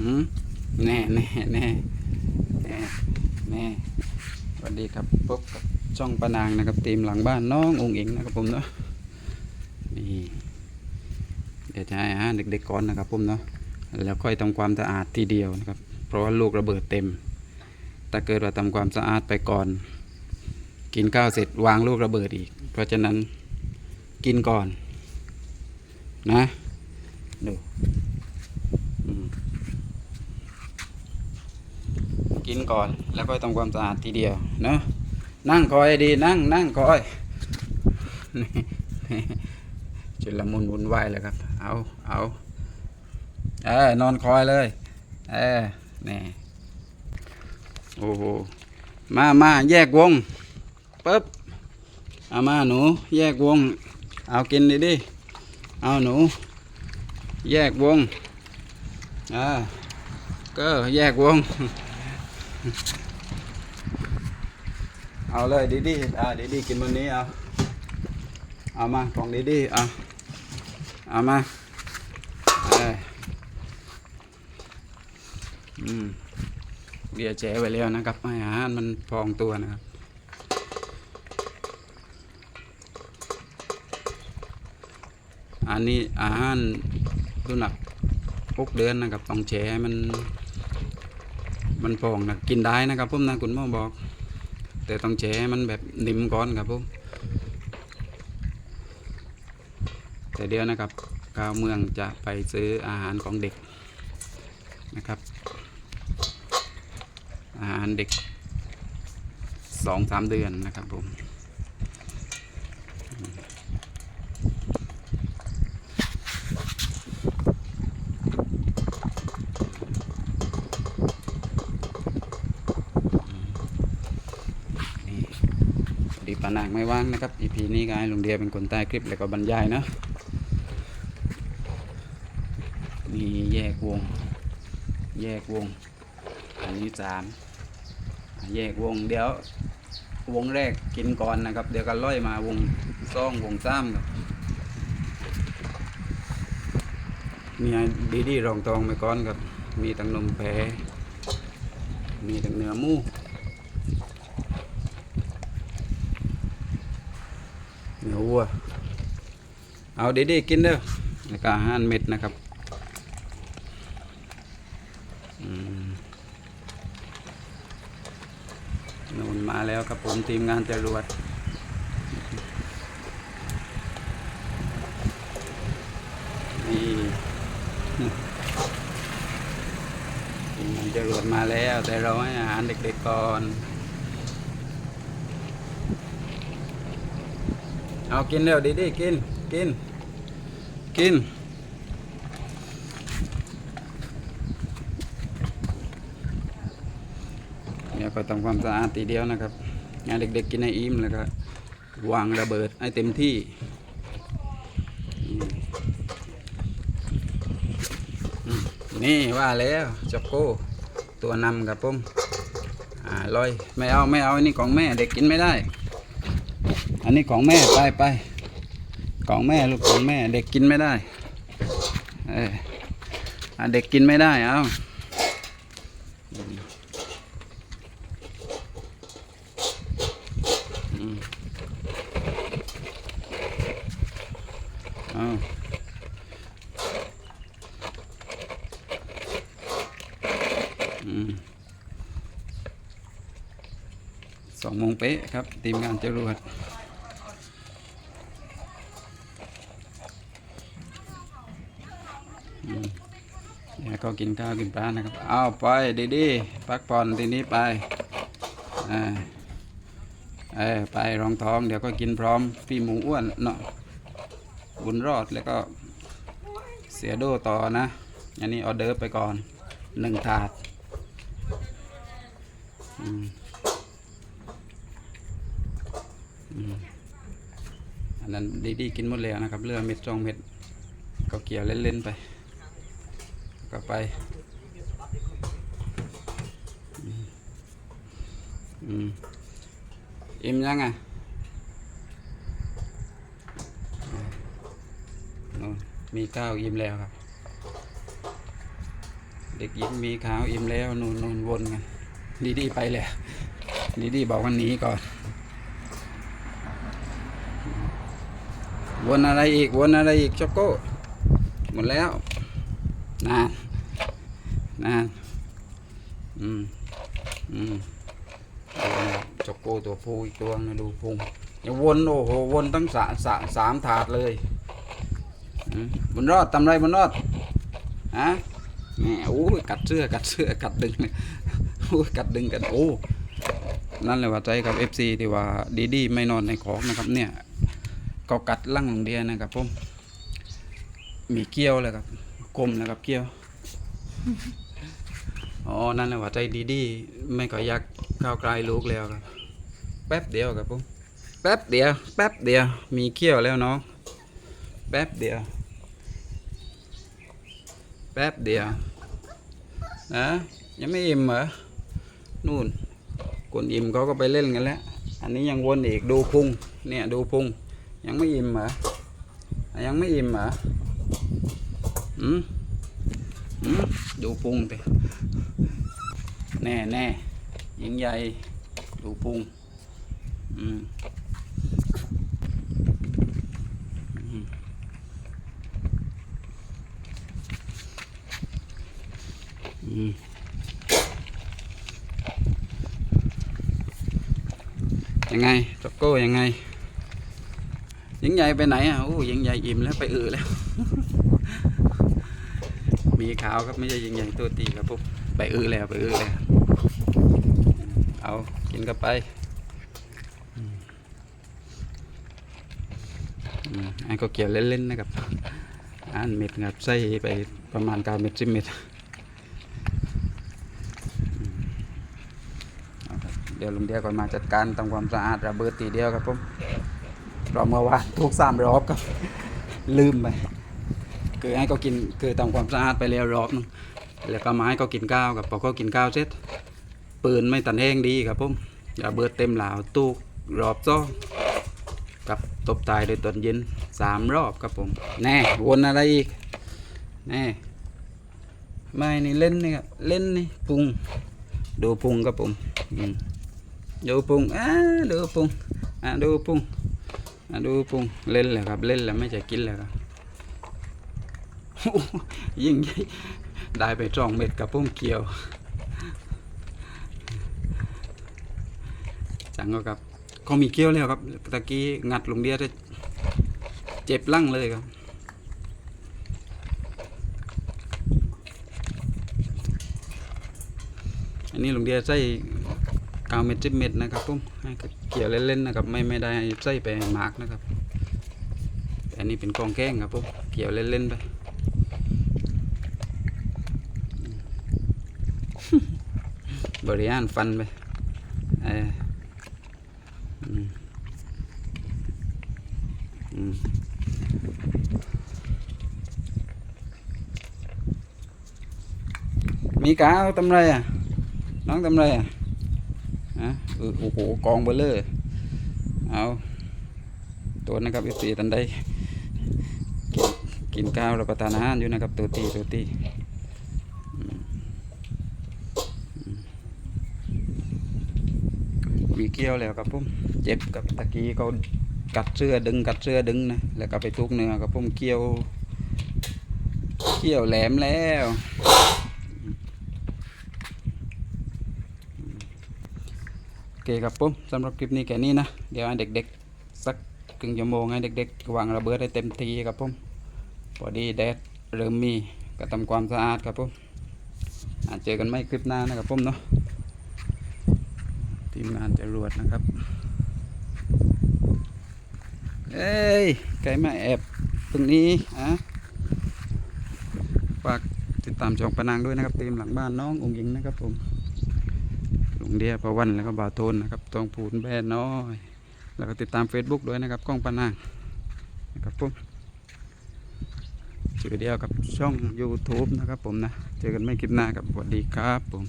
หืมแน่แน่แน่แน่แน่สวัสดีครับพบกับช่องปานางนะครับทีมหลังบ้านน้ององค์อิงนะครับผมเนาะนี่เดี๋ยวจะให้อาหารเด็กๆก่อนนะครับผมเนาะแล้วค่อยทำความสะอาดทีเดียวนะครับ เพราะว่าลูกระเบิดเต็ม ถ้าเกิดว่าทำความสะอาดไปก่อน กินข้าวเสร็จวางลูกระเบิดอีก เพราะฉะนั้นกินก่อนนะดูอืม กินก่อน แล้วก็ทำความสะอาดทีเดียวเนาะนั่งคอยดีนั่งนั่งคอยจุลมุนวุ่นวายเลยครับ เอาเอาเออนอนคอยเลย เออนี่โอ้โหมามาแยกวงปึ๊บเอามาหนู แยกวง เอากินดิดิเอาหนู แยกวงอ่าก็แยกวง เอาเลยดิดิอ่าดิดิกินวันนี้เอาเอามาของดิดิเอาเอามาเอออืมเบียร์แฉไว้แล้วนะครับอาหารมันพองตัวนะครับอันนี้อาหารดูหนักหกเดือนนะครับต้องแช่มัน มันพองนะกินได้นะครับผมนะคุณหมอบอก แต่ต้องแช่มันแบบนิ่มก่อนครับผมแต่เดียวนะครับก้าวเมืองจะไปซื้ออาหารของเด็กนะครับ อาหารเด็กสองสามเดือนนะครับผม นี่พอดีปานาง ไม่ว่างนะครับ EP นี้ก็ให้ลุงเดียเป็นคนใต้คลิปแล้วก็บรรยายเนะมีแยกวง แยกวง อันนี้สามแยกวงเดี๋ยววงแรกกินก่อนนะครับ เดี๋ยวก็ล่อยมาวงซองวงซ้ำครับมีดีดีรองตองไปก่อนครับ มีทั้งนมแพะมีทั้งเนื้อมู เนื้อ วัว เอาดีๆกินเด้อแล้วก็อาหารเม็ดนะครับอืมนูนมาแล้วครับผมทีมงานจรวดนี่ทีมงานจรวดมาแล้ว แต่เราให้อาหารเด็กๆก่อน เอากินเร็วดีดีกินกินกินเดี๋ยก็ทำความสะอาดทีเดียวนะครับงานเด็กๆกินให้อิ่มแล้วก็วางระเบิดให้เต็มที่นี่ว่าแล้วจ็อกโก้ตัวนำครับผมอ่าลอยไม่เอาไม่เอาอันนี้ของแม่เด็กกินไม่ได้ อันนี้ของแม่ไปไปของแม่ลูกของแม่ เด็กกินไม่ได้เอออะเด็กกินไม่ได้เอาเอาสองโมงเป๊ะครับ ทีมงานจรวด เนี่ย ก็กินข้าวกินปลานะครับเอาไปดีๆพักผ่อนทีนี้ไปอ่าเออไปรองท้องเดี๋ยวก็กินพร้อมพี่หมูอ้วนเนาะบุญรอดแล้วก็เสียโดต่อนะ อันนี้ออเดอร์ไปก่อนหนึ่งถาดอืมอืมอันนั้นดีๆกินหมดแล้วนะครับเลือเม็ดจองเม็ดก็เกี่ยวเล่นๆไป ก็ไปอืมอิ่มยังไงนู่นมีข้าวอิ่มแล้วครับ เด็กหญิงมีข้าวอิ่มแล้วนูนนูนวนกันดีดีไปเลยดีดีบอกวันหนี้ก่อน วนอะไรอีก วนอะไรอีกช็อกโก้ หมดแล้ว นานนานอืมอืมดูนะช็อกโกตัวผู้อีกตัวนะดูพุงอย่าวนโอ้โหวนตั้งสาสาสามถาดเลยมบุญรอดทำไรบุญรอดฮะแหมโอ้ยกัดเสื้อกัดเสื้อกัดดึงโอ้ยกัดดึงกันโอ้นั่นเลยว่าใจกับ FC ที่ว่าดีดีไม่นอนในของนะครับเนี่ยก็กัดลั่งลงเดียนะครับผมมีเกี้ยวเลยครับ กลมเลยครับเกี้ยว อ๋อ นั่นแหละว่าใจดีๆ ไม่ก็อยากก้าวไกลลูกแล้วครับ แป๊บเดียวครับผมแป๊บเดียว แป๊บเดียว มีเกี้ยวแล้วน้อง แป๊บเดียว แป๊บเดียว นะยังไม่อิ่มเหรอ นู่นคนอิ่มเขาก็ไปเล่นกันแล้ว อันนี้ยังวนอีกดูพุง เนี่ยดูพุง ยังไม่อิ่มเหรอ ยังไม่อิ่มเหรอ ดูพุงไปแน่แน่หญิงใหญ่ดูพุงอืมอืมอืมยังไงจ็อกโก้ยังไงหญิงใหญ่ไปไหนอะโอ้หญิงใหญ่อิ่มแล้วไปอือแล้ว มีขาวครับไม่ใช่หญิงใหญ่ตัวตีครับปุ๊บไปอื้อแล้วไปอื้อแล้วเอากินก็ไปอันก็เกี่ยวเล่นๆนะครับอันเม็ดครับใส่ไปประมาณก้าเม็ดสิบเม็ดเดี๋ยวลุงเดียวก่อนมาจัดการทำความสะอาดระเบิดตีเดียวครับผมรอเมื่อวานทุกสามรอบครับลืมไป คือให้เขากินคือทำความสะอาดไปแล้วรอบนึงแล้วก็มาให้เขากินข้าวครับพอเขากินข้าวเสร็จปืนไม่ตันแห้งดีครับผมอย่าเบิดเต็มหลาวตู้รอบซ้อกับตบตายโดยตอนเย็นสามรอบครับผมแน่วนอะไรอีกแน่ไม่นี่เล่นนี่ครับเล่นนี่พุงดูพุงครับผมดูพุงอ่าดูพุงอ่าดูพุงอะดูพุงเล่นแหละครับเล่นแล้วไม่ใช่กินแล้วครับ ยิ่งได้ไปสองเม็ดกับพุ่มเกี่ยว จังก็ครับเขามีเกี้ยวแล้วครับตะกี้งัดลงเดียได้เจ็บลั่งเลยครับอันนี้ลงเดียใส่กาวเม็ดจิบเม็ดนะครับผมให้เกี่ยวเล่นๆนะครับไม่ไม่ได้ใส่ไปหมากนะครับอันนี้เป็นกองแก้งครับผมเกี่ยวเล่นๆไป บริหารฟันไปเออมีกาวทำไรอะ น้องทำไรอะฮะโอ้โหกองเบลเลอร์เอาตัวนะครับอีสีตันได้กินกินข้าวรับประทานอาหารอยู่นะครับตัวตีตัวตีอืมอืมมีเกี้ยวแล้วครับผมเจ็บกับตะกี้เขากัดเสื้อดึงกัดเสื้อดึงนะแล้วก็ไปทุกเนื้อครับผมเกี้ยวเกี้ยวแหลมแล้วโอเคครับผมสำหรับคลิปนี้แค่นี้นะเดี๋ยวให้เด็กๆสักครึ่งชั่วโมงให้เด็กๆวางระเบิดได้เต็มทีครับผมพอดีแดดเริ่มมีก็ทำความสะอาดครับผมอาจเจอกันไม่คลิปหน้านะครับผมเนาะ งานจนะครับ เอ้ย ไก่มาแอบตรงนี้อะฝากติดตามช่องปนางด้วยนะครับทีมหลังบ้านน้ององค์หญิงนะครับผมลุงเดียประวันแล้วก็บาโทนนะครับตองพูนแบนน้อย แล้วก็ติดตาม Facebook ด้วยนะครับกล้องปานางนะครับผมชื่อเดียวกับช่อง YouTube นะครับผมนะ เจอกันไม่คลิปหน้าครับสวัสดีครับผม